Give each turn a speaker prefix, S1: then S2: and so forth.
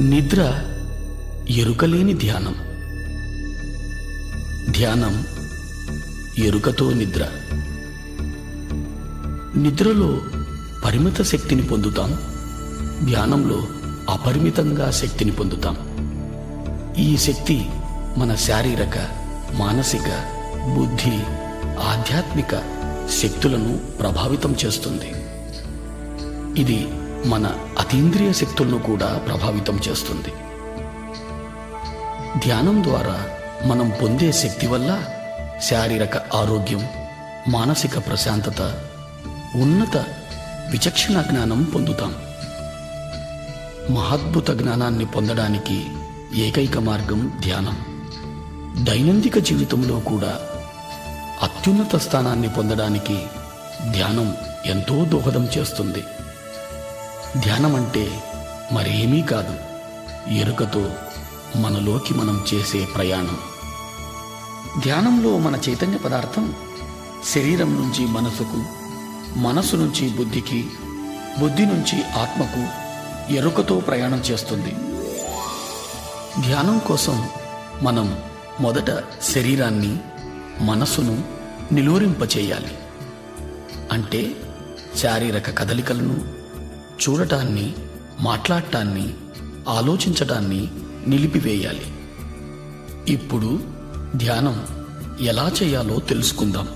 S1: నిద్ర ఎరుకలేని ధ్యానం. ధ్యానం ఎరుకతో నిద్ర. నిద్రలో పరిమిత శక్తిని పొందుతాం. ధ్యానంలో అపరిమితంగా శక్తిని పొందుతాం. ఈ శక్తి మన శారీరక మానసిక బుద్ధి ఆధ్యాత్మిక శక్తులను ప్రభావితం చేస్తుంది. ఇది మన అతీంద్రియ శక్తులను కూడా ప్రభావితం చేస్తుంది. ధ్యానం ద్వారా మనం పొందే శక్తి వల్ల శారీరక ఆరోగ్యం మానసిక ప్రశాంతత ఉన్నత విచక్షణ జ్ఞానం పొందుతాం. మహాద్భుత జ్ఞానాన్ని పొందడానికి ఏకైక మార్గం ధ్యానం. దైనందిక జీవితంలో కూడా అత్యున్నత స్థానాన్ని పొందడానికి ధ్యానం ఎంతో దోహదం చేస్తుంది. ధ్యానం అంటే మరేమీ కాదు. ఎరుకతో మనలోకి మనం చేసే ప్రయాణం. ధ్యానంలో మన చైతన్య పదార్థం శరీరం నుంచి మనసుకు మనసు నుంచి బుద్ధికి బుద్ధి నుంచి ఆత్మకు ఎరుకతో ప్రయాణం చేస్తుంది. ధ్యానం కోసం మనం మొదట శరీరాన్ని మనసును నిలువరింపచేయాలి. అంటే శారీరక కదలికలను చూడటాన్ని మాట్లాడటాన్ని ఆలోచించటాన్ని నిలిపివేయాలి. ఇప్పుడు ధ్యానం ఎలా చేయాలో తెలుసుకుందాం.